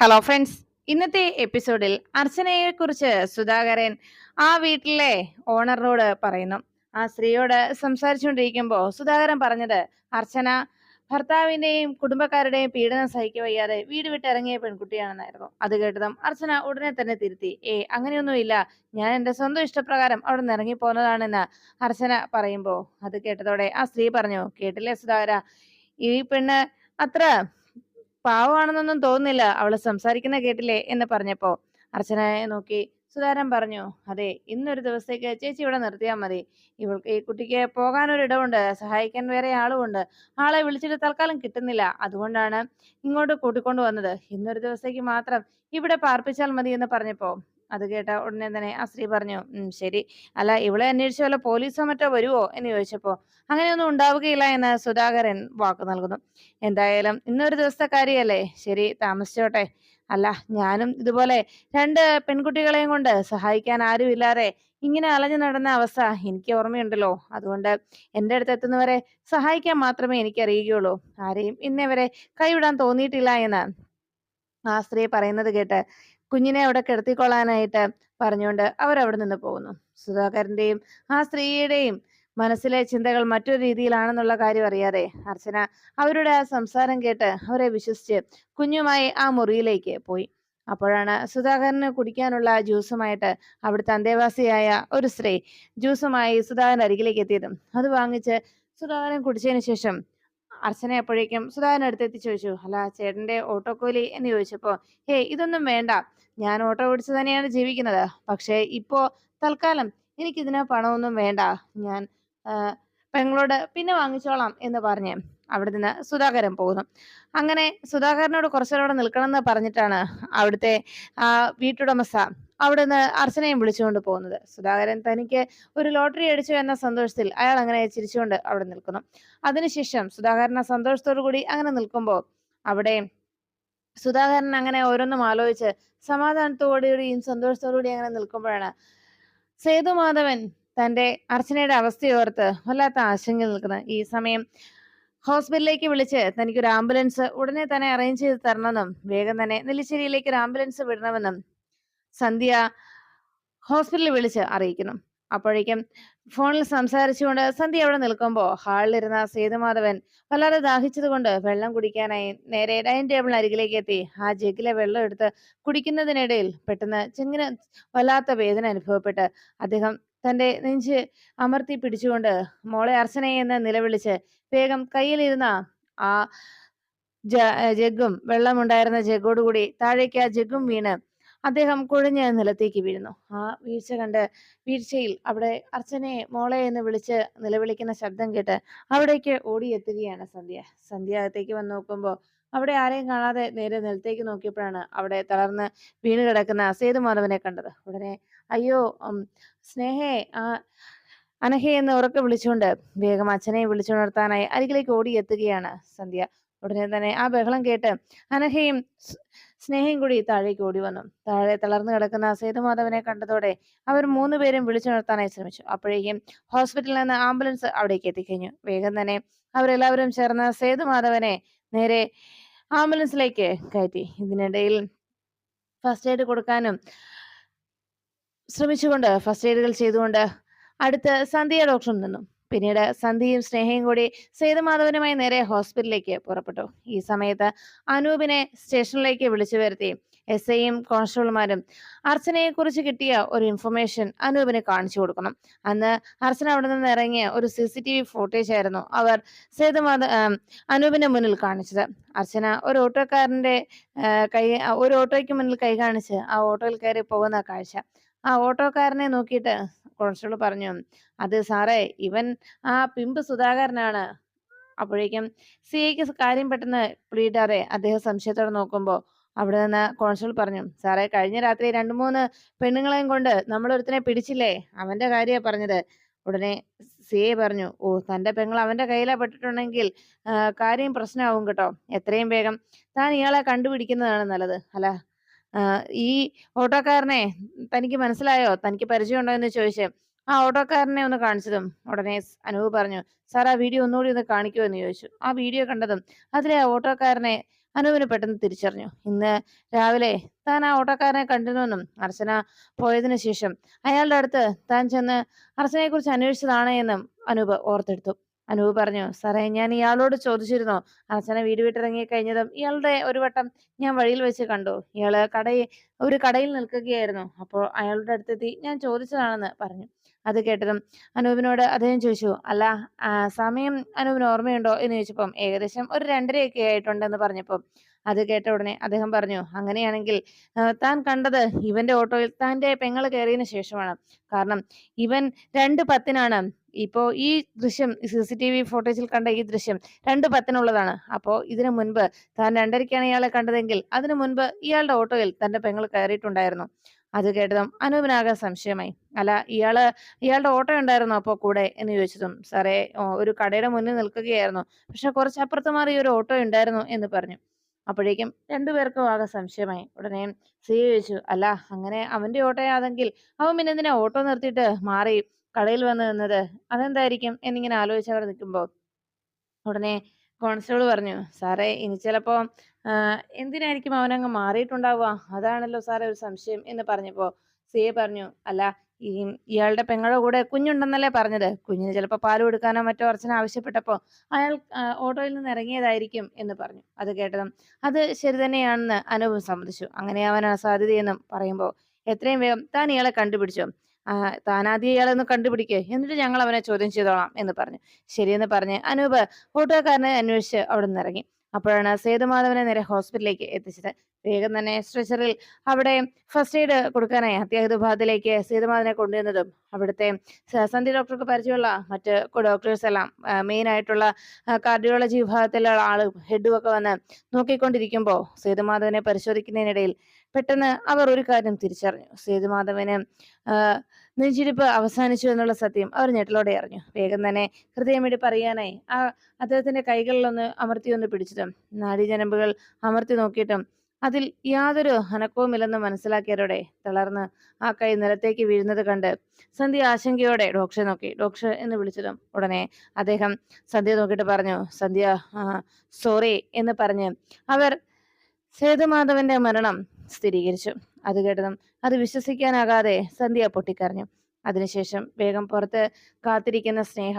Hello friends ഇന്നത്തെ എപ്പിസോഡിൽ അർച്ചനയെ കുറിച്ച് സുധാകരൻ ആ വീട്ടിലെ ഓണറിനോട് പറയുന്നു. ആ സ്ത്രീയോട് സംസാരിച്ചുകൊണ്ടിരിക്കുമ്പോൾ സുധാകരൻ പറഞ്ഞത് അർച്ചന ഭർത്താവിന്റെയും കുടുംബക്കാരുടെയും പീഡനം സഹിക്കവയ്യാതെ വീട് വിട്ടിറങ്ങിയ പെൺകുട്ടിയാണെന്നായിരുന്നു. അത് കേട്ടതും അർച്ചന ഉടനെ തന്നെ തിരുത്തി. ഏ അങ്ങനെയൊന്നുമില്ല. ഞാൻ എന്റെ സ്വന്തം ഇഷ്ടപ്രകാരം അവിടെ നിന്ന് ഇറങ്ങിപ്പോന്നതാണെന്ന് അർച്ചന പറയുമ്പോൾ അത് കേട്ടതോടെ ആ സ്ത്രീ പറഞ്ഞു കേട്ടില്ലേ സുധാകര? ഈ പെണ്ണ് അത്ര പാവമാണെന്നൊന്നും തോന്നുന്നില്ല. അവൾ സംസാരിക്കുന്ന കേട്ടില്ലേ എന്ന് പറഞ്ഞപ്പോ അർച്ചനയെ നോക്കി സുധാരൻ പറഞ്ഞു അതെ ഇന്നൊരു ദിവസത്തേക്ക് ചേച്ചി ഇവിടെ നിർത്തിയാൽ മതി. ഇവൾക്ക് ഈ കുട്ടിക്ക് പോകാനൊരിടമുണ്ട് സഹായിക്കാൻ വേറെ ആളുമുണ്ട്. ആളെ വിളിച്ചിട്ട് തൽക്കാലം കിട്ടുന്നില്ല. അതുകൊണ്ടാണ് ഇങ്ങോട്ട് കൂട്ടിക്കൊണ്ടു വന്നത് ഇന്നൊരു ദിവസത്തേക്ക് മാത്രം ഇവിടെ പാർപ്പിച്ചാൽ മതി എന്ന് പറഞ്ഞപ്പോ അത് കേട്ട ഉടനെ തന്നെ ആ സ്ത്രീ പറഞ്ഞു ശരി. അല്ല ഇവളെ അന്വേഷിച്ച വല്ല പോലീസോ മറ്റോ വരുവോ? എന്ന് ചോദിച്ചപ്പോ അങ്ങനെയൊന്നും ഉണ്ടാവുകയില്ല എന്ന് സുധാകരൻ വാക്ക് നൽകുന്നു. എന്തായാലും ഇന്നൊരു ദിവസത്തെ കാര്യമല്ലേ ശരി താമസിച്ചോട്ടെ. അല്ല ഞാനും ഇതുപോലെ രണ്ട് പെൺകുട്ടികളെയും കൊണ്ട് സഹായിക്കാൻ ആരുമില്ലാതെ ഇങ്ങനെ അലഞ്ഞു നടന്ന അവസ്ഥ എനിക്ക് ഓർമ്മയുണ്ടല്ലോ. അതുകൊണ്ട് എന്റെ അടുത്ത് എത്തുന്നവരെ സഹായിക്കാൻ മാത്രമേ എനിക്ക് അറിയുകയുള്ളൂ ആരെയും ഇന്നേ വരെ കൈവിടാൻ തോന്നിയിട്ടില്ല എന്ന് ആ സ്ത്രീ പറയുന്നത് കേട്ട് കുഞ്ഞിനെ അവിടെ കിടത്തിക്കൊള്ളാനായിട്ട് പറഞ്ഞുകൊണ്ട് അവരവിടെ നിന്ന് പോകുന്നു. സുധാകരന്റെയും ആ സ്ത്രീയുടെയും മനസ്സിലെ ചിന്തകൾ മറ്റൊരു രീതിയിലാണെന്നുള്ള കാര്യം അറിയാതെ അർച്ചന അവരുടെ ആ സംസാരം കേട്ട് അവരെ വിശ്വസിച്ച് കുഞ്ഞുമായി ആ മുറിയിലേക്ക് പോയി. അപ്പോഴാണ് സുധാകരന് കുടിക്കാനുള്ള ജ്യൂസുമായിട്ട് അവിടുത്തെ അന്തേവാസിയായ ഒരു സ്ത്രീ ജ്യൂസുമായി സുധാകരൻ അരികിലേക്ക് എത്തിയതും അത് വാങ്ങിച്ച് സുധാകരൻ കുടിച്ചതിന് ശേഷം അർച്ചന എപ്പോഴേക്കും സുധാകരൻ അടുത്തെത്തി ചോദിച്ചു അല്ല ചേട്ടന്റെ ഓട്ടോ ഓട്ടോക്കൂലി? എന്ന് ചോദിച്ചപ്പോൾ ഹേ ഇതൊന്നും വേണ്ട. ഞാൻ ഓട്ടോ ഓടിച്ച് തന്നെയാണ് ജീവിക്കുന്നത്. പക്ഷേ ഇപ്പോ തൽക്കാലം എനിക്കിതിന് പണമൊന്നും വേണ്ട. ഞാൻ പെങ്ങളോട് പിന്നെ വാങ്ങിച്ചോളാം എന്ന് പറഞ്ഞ് അവിടെ നിന്ന് സുധാകരൻ പോകുന്നു. അങ്ങനെ സുധാകരനോട് കുറച്ചുകൂടെ നിൽക്കണം എന്ന് പറഞ്ഞിട്ടാണ് അവിടുത്തെ വീട്ടുടമസ്ഥ അവിടെ നിന്ന് അർച്ചനയും വിളിച്ചുകൊണ്ട് പോകുന്നത്. സുധാകരൻ തനിക്ക് ഒരു ലോട്ടറി അടിച്ചു എന്ന സന്തോഷത്തിൽ അയാൾ അങ്ങനെ ചിരിച്ചുകൊണ്ട് അവിടെ നിൽക്കുന്നു. അതിനുശേഷം സുധാകരൻ സന്തോഷത്തോടു കൂടി അങ്ങനെ നിൽക്കുമ്പോൾ അവിടെ സുധാകരൻ അങ്ങനെ ഓരോന്നും ആലോചിച്ച് സമാധാനത്തോടുകൂടിയും സന്തോഷത്തോടുകൂടി അങ്ങനെ നിൽക്കുമ്പോഴാണ് സേതുമാധവൻ തന്റെ അർച്ചനയുടെ അവസ്ഥയോർത്ത് വല്ലാത്ത ആശങ്കയിൽ നിൽക്കുന്നത് ഈ സമയം ഹോസ്പിറ്റലിലേക്ക് വിളിച്ച് തനിക്കൊരു ആംബുലൻസ് ഉടനെ തന്നെ അറേഞ്ച് ചെയ്ത് തരണമെന്നും വേഗം തന്നെ നെല്ലിശ്ശേരിയിലേക്ക് ഒരു ആംബുലൻസ് വിടണമെന്നും സന്ധ്യ ഹോസ്പിറ്റലിൽ വിളിച്ച് അറിയിക്കുന്നു. അപ്പോഴേക്കും ഫോണിൽ സംസാരിച്ചുകൊണ്ട് സന്ധ്യ അവിടെ നിൽക്കുമ്പോൾ ഹാളിലിരുന്ന സേതുമാധവൻ വല്ലാതെ ദാഹിച്ചതുകൊണ്ട് വെള്ളം കുടിക്കാനായി നേരെ ഡൈനിങ് ടേബിളിന് അരികിലേക്ക് എത്തി. ആ ജഗ്ഗിലെ വെള്ളം എടുത്ത് കുടിക്കുന്നതിനിടയിൽ പെട്ടെന്ന് ചെങ്ങിന് വല്ലാത്ത വേദന അനുഭവപ്പെട്ട് അദ്ദേഹം തന്റെ നെഞ്ച് അമർത്തി പിടിച്ചുകൊണ്ട് മോളെ അർച്ചനയെ എന്ന് നിലവിളിച്ച് വേഗം കയ്യിലിരുന്ന ആ ജഗ്ഗും വെള്ളമുണ്ടായിരുന്ന ജഗ്ഗോടുകൂടി താഴേക്ക് ആ ജഗ്ഗും വീണ് അദ്ദേഹം കുഴഞ്ഞ നിലത്തേക്ക് വീഴുന്നു. ആ വീഴ്ച കണ്ട് വീഴ്ചയിൽ അവിടെ അർച്ചനയെ മോളെ എന്ന് വിളിച്ച് നിലവിളിക്കുന്ന ശബ്ദം കേട്ട് അവിടേക്ക് ഓടിയെത്തുകയാണ് സന്ധ്യ. സന്ധ്യ അകത്തേക്ക് വന്ന് നോക്കുമ്പോൾ അവിടെ ആരെയും കാണാതെ നേരെ നിലത്തേക്ക് നോക്കിയപ്പോഴാണ് അവിടെ തളർന്ന് വീണ് കിടക്കുന്ന സേതുമാധവനെ കണ്ടത്. ഉടനെ അയ്യോ സ്നേഹേ ആ അനഹേ എന്ന് ഉറക്കെ വിളിച്ചുകൊണ്ട് വേഗം അച്ഛനെ വിളിച്ചുണർത്താനായി അരികിലേക്ക് ഓടിയെത്തുകയാണ് സന്ധ്യ. ഉടനെ തന്നെ ആ ബഹളം കേട്ട് അനഹയും സ്നേഹയും കൂടി താഴേക്ക് ഓടി വന്നു. താഴെ തളർന്നു കിടക്കുന്ന സേതുമാധവനെ കണ്ടതോടെ അവർ മൂന്നുപേരും വിളിച്ചുണർത്താനായി ശ്രമിച്ചു. അപ്പോഴേക്കും ഹോസ്പിറ്റലിൽ നിന്ന് ആംബുലൻസ് അവിടേക്ക് എത്തിക്കഴിഞ്ഞു. വേഗം തന്നെ അവരെല്ലാവരും ചേർന്ന് സേതുമാധവനെ നേരെ ആംബുലൻസിലേക്ക് കയറ്റി. ഇതിനിടയിൽ ഫസ്റ്റ് എയ്ഡ് കൊടുക്കാനും ശ്രമിച്ചുകൊണ്ട് ഫസ്റ്റ് എയ്ഡുകൾ ചെയ്തുകൊണ്ട് അടുത്ത് സന്ധ്യ ഡോക്ടറും നിന്നു. പിന്നീട് സന്ധ്യയും സ്നേഹയും കൂടി സേതുമാധവനുമായി നേരെ ഹോസ്പിറ്റലിലേക്ക് പുറപ്പെട്ടു. ഈ സമയത്ത് അനൂപിനെ സ്റ്റേഷനിലേക്ക് വിളിച്ചു വരുത്തി എസ് ഐയും കോൺസ്റ്റബിൾമാരും അർച്ചനയെ കുറിച്ച് കിട്ടിയ ഒരു ഇൻഫർമേഷൻ അനൂപിന് കാണിച്ചു കൊടുക്കണം. അന്ന് അർച്ചന അവിടെ നിന്ന് ഇറങ്ങിയ ഒരു C C T V footage ആയിരുന്നു അവർ സേതുമാധ അനൂപിന്റെ മുന്നിൽ കാണിച്ചത്. അർച്ചന ഒരു ഓട്ടോക്കാരന്റെ കൈ ഒരു ഓട്ടോയ്ക്ക് മുന്നിൽ കൈ കാണിച്ച് ആ ഓട്ടോയിൽ കയറി പോകുന്ന കാഴ്ച. ആ ഓട്ടോക്കാരനെ നോക്കിയിട്ട് കോൺസ്റ്റബിൾ പറഞ്ഞു. അത് സാറേ ഇവൻ ആ പിമ്പ് സുധാകരനാണ്. അപ്പോഴേക്കും സി ഐക്ക് കാര്യം പെട്ടെന്ന് പിടിയിട്ടാതെ അദ്ദേഹം സംശയത്തോടെ നോക്കുമ്പോൾ അവിടെ നിന്ന് കോൺസ്റ്റബിൾ പറഞ്ഞു സാറേ കഴിഞ്ഞ രാത്രി രണ്ടു മൂന്ന് പെണ്ണുങ്ങളെയും കൊണ്ട് നമ്മൾ ഒരുത്തിനെ പിടിച്ചില്ലേ? അവന്റെ കാര്യമാണ് പറഞ്ഞത്. ഉടനെ സി എ പറഞ്ഞു ഓ തന്റെ പെങ്ങൾ അവന്റെ കയ്യിലാ പെട്ടിട്ടുണ്ടെങ്കിൽ കാര്യം പ്രശ്നമാവും കേട്ടോ. എത്രയും വേഗം താൻ ഇയാളെ കണ്ടുപിടിക്കുന്നതാണ് നല്ലത്. അല്ല ഈ ഓട്ടോക്കാരനെ തനിക്ക് മനസ്സിലായോ? തനിക്ക് പരിചയമുണ്ടോ എന്ന് ചോദിച്ചു ആ ഓട്ടോക്കാരനെ ഒന്ന് കാണിച്ചതും ഉടനെ അനൂപ് പറഞ്ഞു സാർ ആ വീഡിയോ ഒന്നുകൂടി ഒന്ന് കാണിക്കുമോ എന്ന് ചോദിച്ചു. ആ വീഡിയോ കണ്ടതും അതിലെ ആ ഓട്ടോക്കാരനെ അനൂപിന് പെട്ടെന്ന് തിരിച്ചറിഞ്ഞു. ഇന്ന് രാവിലെ താൻ ആ ഓട്ടോക്കാരനെ കണ്ടിരുന്നുവെന്നും അർച്ചന പോയതിനു ശേഷം അയാളുടെ അടുത്ത് താൻ ചെന്ന് അർച്ചനയെക്കുറിച്ച് അന്വേഷിച്ചതാണ് എന്നും അനൂപ് ഓർത്തെടുത്തു. അനൂപ് പറഞ്ഞു സാറേ ഞാൻ ഇയാളോട് ചോദിച്ചിരുന്നു. അർച്ചന വീട് വിട്ടിറങ്ങി കഴിഞ്ഞതും ഇയാളുടെ ഒരു വട്ടം ഞാൻ വഴിയിൽ വെച്ച് കണ്ടു. ഇയാൾ കടയിൽ ഒരു കടയിൽ നിൽക്കുകയായിരുന്നു. അപ്പോൾ അയാളുടെ അടുത്തെത്തി ഞാൻ ചോദിച്ചതാണെന്ന് പറഞ്ഞു. അത് കേട്ടതും അനൂപിനോട് അദ്ദേഹം ചോദിച്ചു അല്ല സമയം അനൂപിന് ഓർമ്മയുണ്ടോ? എന്ന് ചോദിച്ചപ്പം ഏകദേശം ഒരു രണ്ടരയൊക്കെ ആയിട്ടുണ്ടെന്ന് പറഞ്ഞപ്പം. അത് കേട്ട ഉടനെ അദ്ദേഹം പറഞ്ഞു അങ്ങനെയാണെങ്കിൽ താൻ കണ്ടത് ഇവന്റെ ഓട്ടോയിൽ തന്റെ പെങ്ങൾ കയറിയതിനു ശേഷമാണ്. കാരണം ഇവൻ രണ്ട് പത്തിനാണ്. ഇപ്പോ ഈ ദൃശ്യം സി സി ടി വി ഫോട്ടേജിൽ കണ്ട ഈ ദൃശ്യം രണ്ട് പത്തിനുള്ളതാണ്. അപ്പോൾ ഇതിനു മുൻപ് താൻ രണ്ടരയ്ക്കാണ് ഇയാളെ കണ്ടതെങ്കിൽ അതിനു മുൻപ് ഇയാളുടെ ഓട്ടോയിൽ തന്റെ പെങ്ങൾ കയറിയിട്ടുണ്ടായിരുന്നു. അത് കേട്ടതും അനൂപിനാകെ സംശയമായി. അല്ല ഇയാൾ ഇയാളുടെ ഓട്ടോ ഉണ്ടായിരുന്നു അപ്പോൾ കൂടെ എന്ന് ചോദിച്ചതും സാറേ ഒരു കടയുടെ മുന്നിൽ നിൽക്കുകയായിരുന്നു. പക്ഷെ കുറച്ച് അപ്പുറത്ത് മാറി ഒരു ഓട്ടോ ഉണ്ടായിരുന്നു എന്ന് പറഞ്ഞു. അപ്പോഴേക്കും രണ്ടുപേർക്കും ആകെ സംശയമായി. ഉടനെ സി ചോദിച്ചു അല്ല അങ്ങനെ അവന്റെ ഓട്ടോയാണെങ്കിൽ അവൻ പിന്നെ ഓട്ടോ നിർത്തിയിട്ട് മാറി കടയിൽ വന്ന് നിന്നത് അതെന്തായിരിക്കും എന്നിങ്ങനെ ആലോചിച്ചവർ നിൽക്കുമ്പോൾ ഉടനെ കോൺസ്റ്റബിൾ പറഞ്ഞു സാറേ ഇനി ചിലപ്പോ ആ, എന്തിനായിരിക്കും അവനങ്ങ് മാറിയിട്ടുണ്ടാവുക? അതാണല്ലോ സാറേ ഒരു സംശയം എന്ന് പറഞ്ഞപ്പോ സി എ പറഞ്ഞു അല്ല ഈ ഇയാളുടെ പെങ്ങളുടെ കൂടെ കുഞ്ഞുണ്ടെന്നല്ലേ പറഞ്ഞത്. കുഞ്ഞിന് ചിലപ്പോ പാൽ കൊടുക്കാനോ മറ്റോ അർച്ചന ആവശ്യപ്പെട്ടപ്പോൾ അയാൾ ഓട്ടോയിൽ നിന്ന് ഇറങ്ങിയതായിരിക്കും എന്ന് പറഞ്ഞു. അത് കേട്ടതും അത് ശരി തന്നെയാണെന്ന് അനൂപ് സമ്മതിച്ചു. അങ്ങനെയാവാനാണ് സാധ്യതയെന്നും പറയുമ്പോൾ എത്രയും വേഗം താൻ ഇയാളെ കണ്ടുപിടിച്ചു. ആ, താൻ കണ്ടുപിടിക്കേ. എന്നിട്ട് ഞങ്ങൾ അവനെ ചോദ്യം ചെയ്തോളാം എന്ന് പറഞ്ഞു. ശരിയെന്ന് പറഞ്ഞ് അനൂപ് ഓട്ടോക്കാരനെ അന്വേഷിച്ച് അവിടെ നിന്ന് ഇറങ്ങി. അപ്പോഴാണ് സേതുമാധവനെ നേരെ ഹോസ്പിറ്റലിലേക്ക് എത്തിച്ചത്. വേഗം തന്നെ സ്ട്രെച്ചറിൽ അവിടെ ഫസ്റ്റ് എയ്ഡ് കൊടുക്കാനായി അത്യാഹിത വിഭാഗത്തിലേക്ക് സേതുമാധവനെ കൊണ്ടുവന്നതും അവിടുത്തെ സന്ധ്യ സന്ധി ഡോക്ടർക്ക് പരിചയമുള്ള മറ്റ് ഡോക്ടേഴ്സ് എല്ലാം മെയിൻ ആയിട്ടുള്ള കാർഡിയോളജി വിഭാഗത്തിലുള്ള ആളും ഹെഡും ഒക്കെ വന്ന് നോക്കിക്കൊണ്ടിരിക്കുമ്പോൾ സേതുമാധവനെ പരിശോധിക്കുന്നതിനിടയിൽ പെട്ടെന്ന് അവർ ഒരു കാര്യം തിരിച്ചറിഞ്ഞു. സേതുമാധവന് നെഞ്ചിരിപ്പ് അവസാനിച്ചു എന്നുള്ള സത്യം അവർ ഞെട്ടലോടെ അറിഞ്ഞു. വേഗം തന്നെ ഹൃദയമിടിപ്പ് പറയാനായി. ആ അദ്ദേഹത്തിന്റെ കൈകളിലൊന്ന് അമർത്തി ഒന്ന് പിടിച്ചിട്ടും നാഡീജനമ്പുകൾ അമർത്തി നോക്കിയിട്ടും അതിൽ യാതൊരു അനക്കവുമില്ലെന്ന് മനസ്സിലാക്കിയവരോടെ തളർന്ന് ആ കൈ നിലത്തേക്ക് വീഴുന്നത് കണ്ട് സന്ധ്യ ആശങ്കയോടെ ഡോക്ടറെ നോക്കി. ഡോക്ടർ എന്ന് വിളിച്ചതും ഉടനെ അദ്ദേഹം സന്ധ്യ നോക്കിയിട്ട് പറഞ്ഞു സന്ധ്യ സോറി എന്ന് പറഞ്ഞ് അവർ സേതുമാധവന്റെ മരണം സ്ഥിരീകരിച്ചു. അത് കേട്ടതും അത് വിശ്വസിക്കാനാകാതെ സന്ധ്യ പൊട്ടിക്കരഞ്ഞു. അതിനുശേഷം വേഗം പുറത്ത് കാത്തിരിക്കുന്ന സ്നേഹ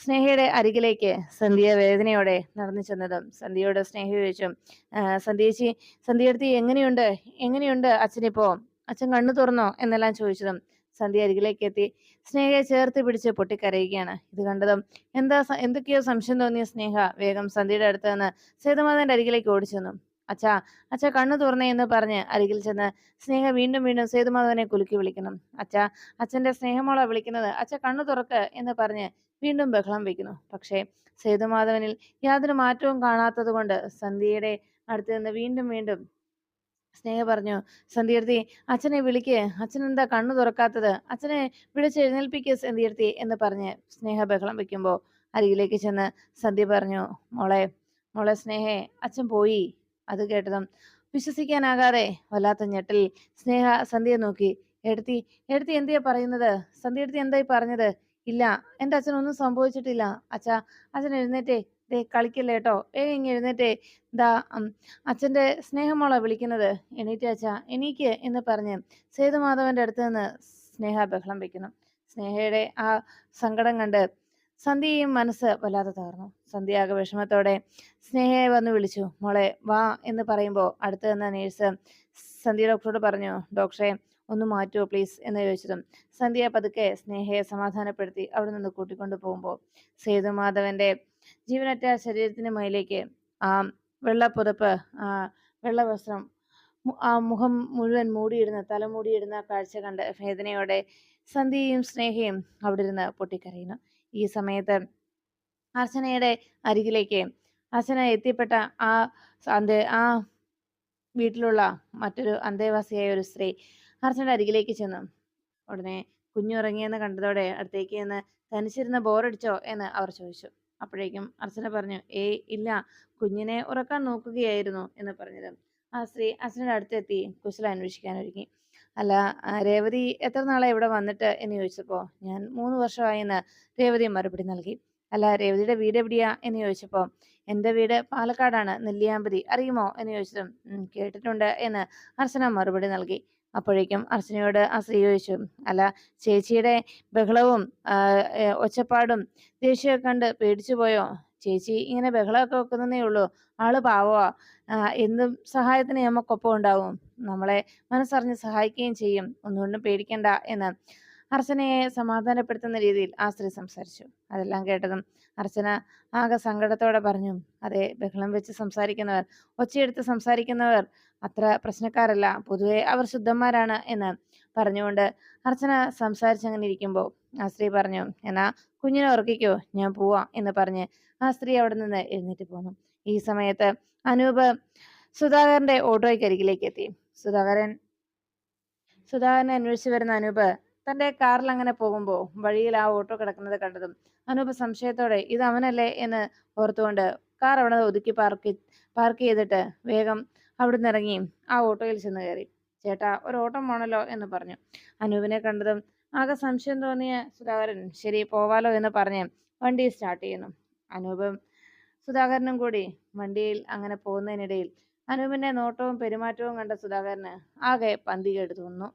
സ്നേഹയുടെ അരികിലേക്ക് സന്ധ്യ വേദനയോടെ നടന്നു ചെന്നതും സന്ധ്യയോട് സ്നേഹ ചോദിച്ചു "ആ, സന്ധ്യേച്ചി സന്ധ്യയെടുത്തി എങ്ങനെയുണ്ട്? എങ്ങനെയുണ്ട് അച്ഛനിപ്പോ? അച്ഛൻ കണ്ണു തുറന്നോ? എന്നെല്ലാം ചോദിച്ചതും സന്ധ്യ അരികിലേക്ക് എത്തി സ്നേഹയെ ചേർത്ത് പിടിച്ച് പൊട്ടിക്കരയുകയാണ്. ഇത് കണ്ടതും എന്താ എന്തൊക്കെയോ സംശയം തോന്നിയ സ്നേഹ വേഗം സന്ധ്യയുടെ അടുത്ത് നിന്ന് സേതുമാതാന്റെ അരികിലേക്ക് ഓടിച്ചെന്നു. അച്ഛാ അച്ഛാ കണ്ണു തുറന്നേ എന്ന് പറഞ്ഞ് അരികിൽ ചെന്ന് സ്നേഹ വീണ്ടും വീണ്ടും സേതുമാധവനെ കുലുക്കി വിളിക്കണം. അച്ഛാ അച്ഛന്റെ സ്നേഹമോള വിളിക്കുന്നത്. അച്ഛ കണ്ണു തുറക്ക് എന്ന് പറഞ്ഞ് വീണ്ടും ബഹളം വയ്ക്കുന്നു പക്ഷേ സേതുമാധവനിൽ യാതൊരു മാറ്റവും കാണാത്തത് കൊണ്ട് സന്ധ്യയുടെ അടുത്ത് നിന്ന് വീണ്ടും വീണ്ടും സ്നേഹ പറഞ്ഞു സന്ധ്യർത്തി അച്ഛനെ വിളിക്ക്. അച്ഛനെന്താ കണ്ണു തുറക്കാത്തത്? അച്ഛനെ വിളിച്ച് എഴുന്നേൽപ്പിക്ക് സന്ധ്യർത്തി എന്ന് പറഞ്ഞ് സ്നേഹ ബഹളം വെക്കുമ്പോൾ അരികിലേക്ക് ചെന്ന് സന്ധ്യ പറഞ്ഞു മോളെ മോളെ സ്നേഹേ അച്ഛൻ പോയി. അത് കേട്ടതും വിശ്വസിക്കാനാകാതെ വല്ലാത്ത ഞെട്ടൽ സ്നേഹ സന്ധ്യയെ നോക്കി. എടുത്തി എടുത്തി എന്തിയാ പറയുന്നത്? സന്ധ്യ എടുത്തി എന്തായി പറഞ്ഞത്? ഇല്ല എന്റെ അച്ഛനൊന്നും സംഭവിച്ചിട്ടില്ല. അച്ഛ അച്ഛൻ എഴുന്നേറ്റേ. ദേ കളിക്കല്ലേ കേട്ടോ? ഏ ഇങ്ങ് എഴുന്നേറ്റേ. ദാ അച്ഛന്റെ സ്നേഹമോളാ വിളിക്കുന്നത്. എണീറ്റ അച്ഛ എണീക്ക് എന്ന് പറഞ്ഞ് സേതുമാധവന്റെ അടുത്ത് നിന്ന് സ്നേഹ ബഹളം വെക്കുന്നു സ്നേഹയുടെ ആ സങ്കടം കണ്ട് സന്ധ്യയും മനസ്സ് വല്ലാതെ തകർന്നു. സന്ധ്യ ആകെ വിഷമത്തോടെ സ്നേഹയെ വന്ന് വിളിച്ചു. മോളെ വാ എന്ന് പറയുമ്പോൾ അടുത്ത് നിന്ന നേഴ്സ് സന്ധ്യ ഡോക്ടറോട് പറഞ്ഞു ഡോക്ടറെ ഒന്ന് മാറ്റുമോ പ്ലീസ്? എന്ന് ചോദിച്ചതും സന്ധ്യ പതുക്കെ സ്നേഹയെ സമാധാനപ്പെടുത്തി അവിടെ നിന്ന് കൂട്ടിക്കൊണ്ടു പോകുമ്പോൾ സേതുമാധവന്റെ ജീവനറ്റ ശരീരത്തിന് മേലേക്ക് ആ വെള്ള പുതപ്പ് ആ വെള്ള വസ്ത്രം ആ മുഖം മുഴുവൻ മൂടിയിടുന്ന തല മൂടിയിടുന്ന കാഴ്ച കണ്ട് വേദനയോടെ സന്ധ്യയും സ്നേഹയും അവിടെ ഇരുന്ന് പൊട്ടിക്കരയുന്നു. ഈ സമയത്ത് അർച്ചനയുടെ അരികിലേക്ക് അർച്ചന എത്തിപ്പെട്ട ആ അന്തേ ആ വീട്ടിലുള്ള മറ്റൊരു അന്തേവാസിയായ ഒരു സ്ത്രീ അർച്ചനയുടെ അരികിലേക്ക് ചെന്നു. ഉടനെ കുഞ്ഞുറങ്ങിയെന്ന് കണ്ടതോടെ അടുത്തേക്ക് നിന്ന് തനിച്ചിരുന്ന് ബോറടിച്ചോ? എന്ന് അവർ ചോദിച്ചു. അപ്പോഴേക്കും അർച്ചന പറഞ്ഞു ഏയ് ഇല്ല കുഞ്ഞിനെ ഉറക്കാൻ നോക്കുകയായിരുന്നു എന്ന് പറഞ്ഞത് ആ സ്ത്രീ അർച്ചനയുടെ അടുത്തെത്തി കുശല അന്വേഷിക്കാൻ ഒരുങ്ങി. അല്ല രേവതി എത്ര നാളെ ഇവിടെ വന്നിട്ട് എന്ന് ചോദിച്ചപ്പോൾ ഞാൻ മൂന്ന് വർഷമായി എന്ന് രേവതി മറുപടി നൽകി. അല്ല രേവതിയുടെ വീട് എവിടെയാ എന്ന് ചോദിച്ചപ്പോൾ എന്റെ വീട് പാലക്കാടാണ് നെല്ലിയാമ്പതി. അറിയുമോ? എന്ന് ചോദിച്ചതും കേട്ടിട്ടുണ്ട് എന്ന് അർച്ചന മറുപടി നൽകി. അപ്പോഴേക്കും അർച്ചനയോട് ആ സ്ത്രീ ചോദിച്ചു അല്ല ചേച്ചിയുടെ ബഹളവും ഒച്ചപ്പാടും ദേഷ്യമൊക്കെ കണ്ട് പേടിച്ചു പോയോ? ചേച്ചി ഇങ്ങനെ ബഹളമൊക്കെ വെക്കുന്നതേ ഉള്ളൂ. ആൾ പാവമാ. എന്തും സഹായത്തിന് നമുക്കൊപ്പം ഉണ്ടാവും. നമ്മളെ മനസ്സറിഞ്ഞ് സഹായിക്കുകയും ചെയ്യും. ഒന്നുകൊണ്ടും പേടിക്കണ്ട എന്ന് അർച്ചനയെ സമാധാനപ്പെടുത്തുന്ന രീതിയിൽ ആ സ്ത്രീ സംസാരിച്ചു. അതെല്ലാം കേട്ടതും അർച്ചന ആകെ സങ്കടത്തോടെ പറഞ്ഞു അതെ ബഹളം വെച്ച് സംസാരിക്കുന്നവർ ഒച്ചയെടുത്ത് സംസാരിക്കുന്നവർ അത്ര പ്രശ്നക്കാരല്ല. പൊതുവെ അവർ ശുദ്ധന്മാരാണ് എന്ന് പറഞ്ഞുകൊണ്ട് അർച്ചന സംസാരിച്ചങ്ങനെ ഇരിക്കുമ്പോൾ ആ സ്ത്രീ പറഞ്ഞു എന്നാ കുഞ്ഞിനെ ഉറക്കിക്കോ ഞാൻ പോവാം എന്ന് പറഞ്ഞ് ആ സ്ത്രീ അവിടെ നിന്ന് എഴുന്നേറ്റ് പോന്നു. ഈ സമയത്ത് അനൂപ് സുധാകരന്റെ ഓട്ടോയ്ക്കരികിലേക്ക് എത്തി. സുധാകരൻ സുധാകരനെ അന്വേഷിച്ചു വരുന്ന അനൂപ് തന്റെ കാറിൽ അങ്ങനെ പോകുമ്പോൾ വഴിയിൽ ആ ഓട്ടോ കിടക്കുന്നത് കണ്ടതും അനൂപ് സംശയത്തോടെ ഇത് അവനല്ലേ എന്ന് ഓർത്തുകൊണ്ട് കാർ അവിടെ ഒതുക്കി പാർക്ക് പാർക്ക് ചെയ്തിട്ട് വേഗം അവിടുന്ന് ഇറങ്ങി ആ ഓട്ടോയിൽ ചെന്ന് കയറി. ചേട്ടാ ഒരു ഓട്ടം വേണമല്ലോ എന്ന് പറഞ്ഞു. അനൂപിനെ കണ്ടതും ആകെ സംശയം തോന്നിയ സുധാകരൻ ശരി പോവാലോ എന്ന് പറഞ്ഞ് വണ്ടി സ്റ്റാർട്ട് ചെയ്യുന്നു. അനൂപും സുധാകരനും കൂടി വണ്ടിയിൽ അങ്ങനെ പോകുന്നതിനിടയിൽ അനൂപിന്റെ നോട്ടവും പെരുമാറ്റവും കണ്ട സുധാകരന് ആകെ പന്തികേട് തോന്നുന്നു.